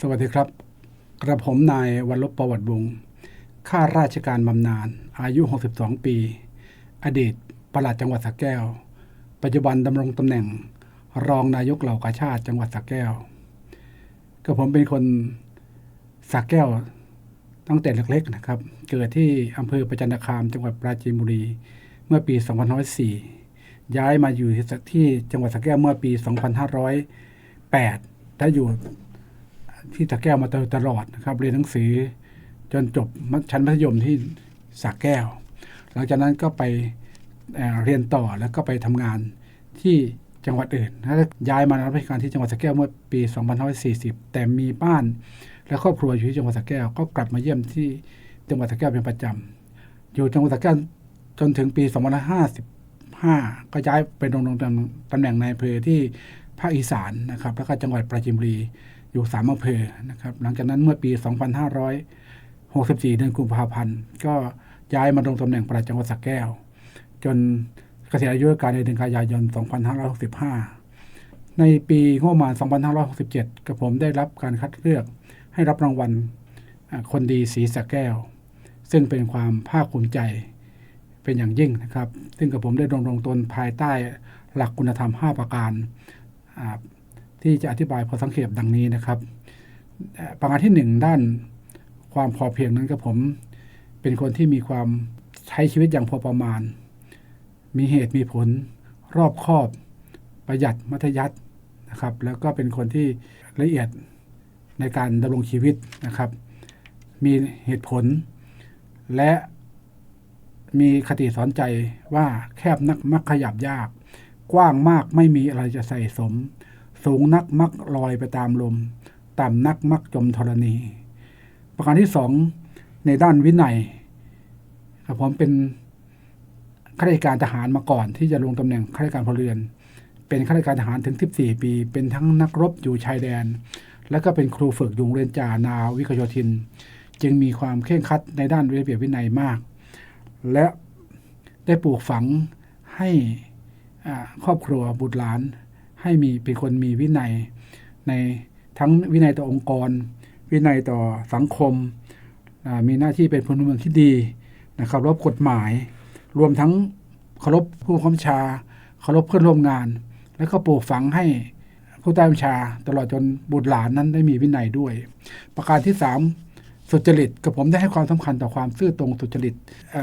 สวัสดีครับ กระผมนายวันลบประวัติวงศ์ข้าราชการบำนาญอายุ 62 ปี อดีตปลัดจังหวัดสระแก้ว ปัจจุบันดำรงตำแหน่ง รองนายกเหล่ากาชาติจังหวัดสระแก้วก็ผมเป็นคนสระแก้วตั้งแต่เล็กๆนะครับ เกิดที่อำเภอประจันตคามจังหวัดปราจีนบุรี เมื่อปี 2504 ย้ายมาอยู่ที่จังหวัดสระแก้วเมื่อปี 2508และอยู่ ที่สระแก้วมาตลอดนะครับ เรียนหนังสือจนจบชั้นมัธยมที่สระแก้ว หลังจากนั้นก็ไปเรียนต่อแล้วก็ไปทำงานที่จังหวัดอื่นแล้วย้ายมารับราชการที่จังหวัดสระแก้วเมื่อปี 2540 แต่มีบ้านและครอบครัวอยู่ที่จังหวัดสระแก้วก็กลับมาเยี่ยมที่จังหวัดสระแก้วเป็นประจำอยู่จังหวัดสระแก้วจนถึงปี 2555 ก็ย้ายไปดำรงตำแหน่งนอำเภอที่ภาคอีสานนะครับ แล้วก็จังหวัดปราจีนบุรี อยู่สามอำเภอนะครับ หลังจากนั้นเมื่อปี 2564 เดือนกุมภาพันธ์ ก็ย้ายมาดงตำแหน่งปลัดจังหวัดสระแก้ว จนเกษียณอายุราชการในเดือนกันยายน 2565 ในปีงบประมาณ 2567กับผมได้รับการคัดเลือกให้รับรางวัลคนดีสีสระแก้ว ซึ่งเป็นความภาคภูมิใจเป็นอย่างยิ่งนะครับ ซึ่งกับผมได้ดำรงตนภายใต้หลักคุณธรรม 5 ประการ ที่จะอธิบายพอสังเขปดังนี้นะครับประการที่ 1 ด้านความพอเพียงนั้นกับผม เป็นคนที่มีความใช้ชีวิตอย่างพอประมาณ มีเหตุมีผล รอบคอบ ประหยัดมัธยัตินะครับ แล้วก็เป็นคนที่ละเอียดในการดำรงชีวิตนะครับ มีเหตุผล และมีคติสอนใจว่าแคบนักมักขยับยาก กว้างมากไม่มีอะไรจะใส่สม สูงนักมักลอยไปตามลม ต่ำนักมักจมธรณี ประการที่สองในด้านวินัยครับผมเป็นข้าราชการทหารมาก่อนที่จะลงตำแหน่งข้าราชการพลเรือน เป็นข้าราชการทหารถึง 14 ปี เป็นทั้งนักรบอยู่ชายแดน และก็เป็นครูฝึกอยู่โรงเรียนจานาวิกโยธิน จึงมีความเคร่งครัดในด้านระเบียบวินัยมาก และได้ปลูกฝังให้ครอบครัวบุตรหลาน ให้มีเป็นคนมีวินัย ในทั้งวินัยต่อองค์กร วินัยต่อสังคม มีหน้าที่เป็นพลเมืองที่ดีนะครับรบกฎหมาย รวมทั้งเคารพผู้บังคับบัญชาเคารพเพื่อนร่วมงาน และก็ปลูกฝังให้ผู้ใต้บัญชา ตลอดจนบุตรหลานนั้นได้มีวินัยด้วย ประการที่สามสุจริตกับผมได้ให้ความสำคัญต่อความซื่อตรงสุจริต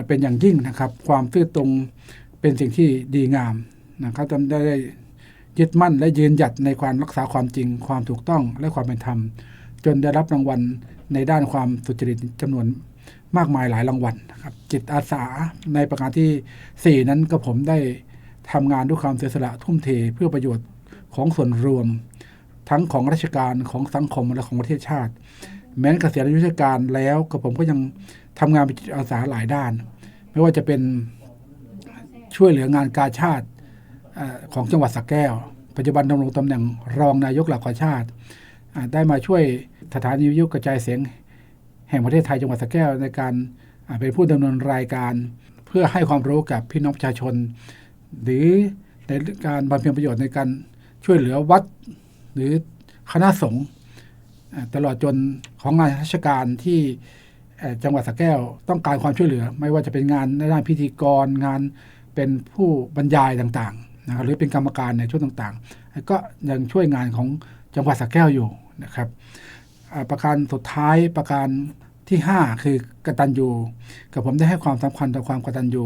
เป็นอย่างยิ่งนะครับ ความซื่อตรงเป็นสิ่งที่ดีงามนะครับจำได้ ยึดมั่นและยืนหยัดในความรักษาความจริง ความถูกต้องและความเป็นธรรม จนได้รับรางวัลในด้านความสุจริตจำนวนมากมายหลายรางวัลครับจิตอาสาในประการที่ 4 นั้นก็ผมได้ทำงานด้วยความเสียสละทุ่มเทเพื่อประโยชน์ของส่วนรวม ทั้งของราชการของสังคมและของประเทศชาติ แม้นเกษียณอายุราชการแล้วก็ผมก็ยังทำงานเป็นจิตอาสาหลายด้าน ไม่ว่าจะเป็นช่วยเหลืองานกาชาติ ของจังหวัดสระแก้ว ปัจจุบันดำรงตำแหน่งรองนายกหล่ากาชาติ ได้มาช่วยสถานีวิทยุกระจายเสียง แห่งประเทศไทยจังหวัดสระแก้วในการเป็นผู้ดำเนินรายการเพื่อให้ความรู้กับพี่น้องประชาชน หรือในการบำเพ็ญประโยชน์ในการช่วยเหลือวัดหรือคณะสงฆ์ตลอดจนของงานราชการที่จังหวัดสระแก้วต้องการความช่วยเหลือ ไม่ว่าจะเป็นงานในด้านพิธีกรงานเป็นผู้บรรยายต่างๆ นะครับหรือเป็นกรรมการในช่วงต่างๆ ก็ยังช่วยงานของจังหวัดสระแก้วอยู่นะครับประการสุดท้ายประการที่ 5 คือกตัญญูกับผมได้ให้ความสำคัญต่อความกตัญญู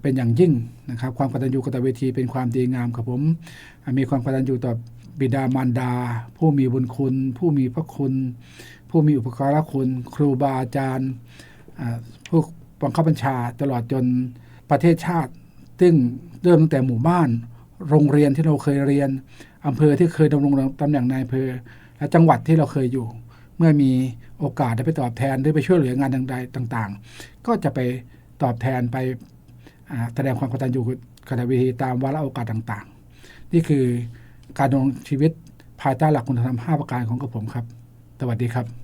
เป็นอย่างยิ่งนะครับ ความกตัญญูกตเวทีเป็นความดีงามกับผมมีความกตัญญูต่อบิดามารดา ผู้มีบุญคุณ ผู้มีพระคุณ ผู้มีอุปการะคุณ ครูบาอาจารย์ผู้บังคับบัญชาตลอดจนประเทศชาติ ซึ่งเริ่มตั้งแต่หมู่บ้าน โรงเรียนที่เราเคยเรียนอำเภอที่เคยดำรงตำแหน่งนายอำเภอ และจังหวัดที่เราเคยอยู่ เมื่อมีโอกาสได้ไปตอบแทนหรือไปช่วยเหลืองานใดต่างๆ ก็จะไปตอบแทนไปแสดงความกตัญญูกตเวทีตามวาระโอกาสต่างๆ นี่คือการดำรงชีวิตภายใต้หลักคุณธรรม 5 ประการของกระผมครับ สวัสดีครับ